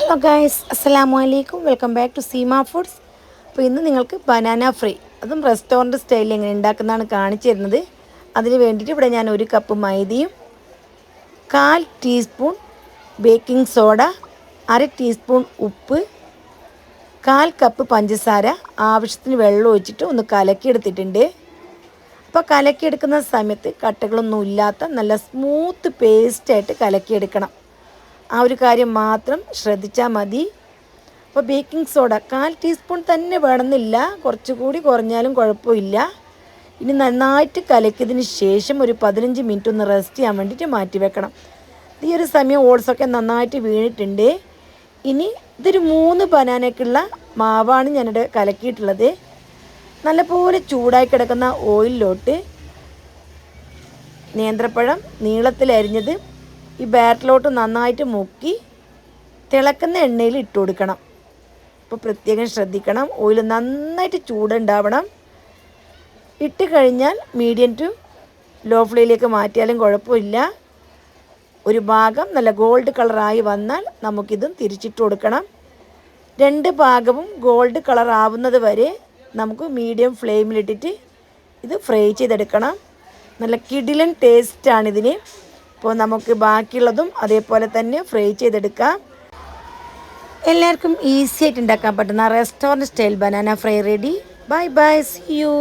Hello guys അസ്സലാമു അലൈക്കും welcome back to Seema foods അപ്പോൾ ഇന്ന് നിങ്ങൾക്ക് ബനാന ഫ്രീ അതും റെസ്റ്റോറന്റ് സ്റ്റൈലിൽ എങ്ങനെ ഉണ്ടാക്കുന്നതാണ് കാണിച്ചു തരുന്നത്. അതിന് വേണ്ടിയിട്ട് ഇവിടെ ഞാൻ ഒരു കപ്പ് മൈദയും കാൽ ടീസ്പൂൺ ബേക്കിംഗ് സോഡ അര ടീസ്പൂൺ ഉപ്പ് കാൽ കപ്പ് പഞ്ചസാര ആവശ്യത്തിന് വെള്ളം ഒഴിച്ചിട്ട് ഒന്ന് കലക്കിയെടുത്തിട്ടുണ്ട്. അപ്പോൾ കലക്കിയെടുക്കുന്ന സമയത്ത് കട്ടകളൊന്നും ഇല്ലാത്ത നല്ല സ്മൂത്ത് പേസ്റ്റായിട്ട് കലക്കിയെടുക്കണം. ആ ഒരു കാര്യം മാത്രം ശ്രദ്ധിച്ചാൽ മതി. അപ്പോൾ ബേക്കിംഗ് സോഡ കാൽ ടീസ്പൂൺ തന്നെ വേണമെന്നില്ല. കുറച്ചുകൂടി കുറഞ്ഞാലും കുഴപ്പമില്ല. ഇനി നന്നായിട്ട് കലക്കിയതിന് ശേഷം ഒരു പതിനഞ്ച് മിനിറ്റ് ഒന്ന് റെസ്റ്റ് ചെയ്യാൻ വേണ്ടിയിട്ട് മാറ്റി വെക്കണം. ഈ ഒരു സമയം ഓട്സൊക്കെ നന്നായിട്ട് വീണിട്ടുണ്ട്. ഇനി ഇതൊരു മൂന്ന് ബനാനയ്ക്കുള്ള മാവാണ് ഞാനിവിടെ കലക്കിയിട്ടുള്ളത്. നല്ലപോലെ ചൂടായി കിടക്കുന്ന ഓയിലിലോട്ട് നേന്ത്രപ്പഴം നീളത്തിൽ അരിഞ്ഞത് ഈ ബാറ്റിലോട്ട് നന്നായിട്ട് മുക്കി തിളക്കുന്ന എണ്ണയിൽ ഇട്ട് കൊടുക്കണം. അപ്പോൾ പ്രത്യേകം ശ്രദ്ധിക്കണം. ഓയിൽ നന്നായിട്ട് ചൂടുണ്ടാവണം. ഇട്ട് കഴിഞ്ഞാൽ മീഡിയം ടു ലോ ഫ്ലെയിലേക്ക് മാറ്റിയാലും കുഴപ്പമില്ല. ഒരു ഭാഗം നല്ല ഗോൾഡ് കളറായി വന്നാൽ നമുക്കിതും തിരിച്ചിട്ട് കൊടുക്കണം. രണ്ട് ഭാഗവും ഗോൾഡ് കളർ ആവുന്നത് വരെ നമുക്ക് മീഡിയം ഫ്ലെയിമിലിട്ടിട്ട് ഇത് ഫ്രൈ ചെയ്തെടുക്കണം. നല്ല കിടിലൻ ടേസ്റ്റാണിതിന് അപ്പോൾ നമുക്ക് ബാക്കിയുള്ളതും അതേപോലെ തന്നെ ഫ്രൈ ചെയ്തെടുക്കാം. എല്ലാവർക്കും ഈസി ആയിട്ട് ഉണ്ടാക്കാൻ പറ്റുന്ന restaurant style banana fry ready bye bye see you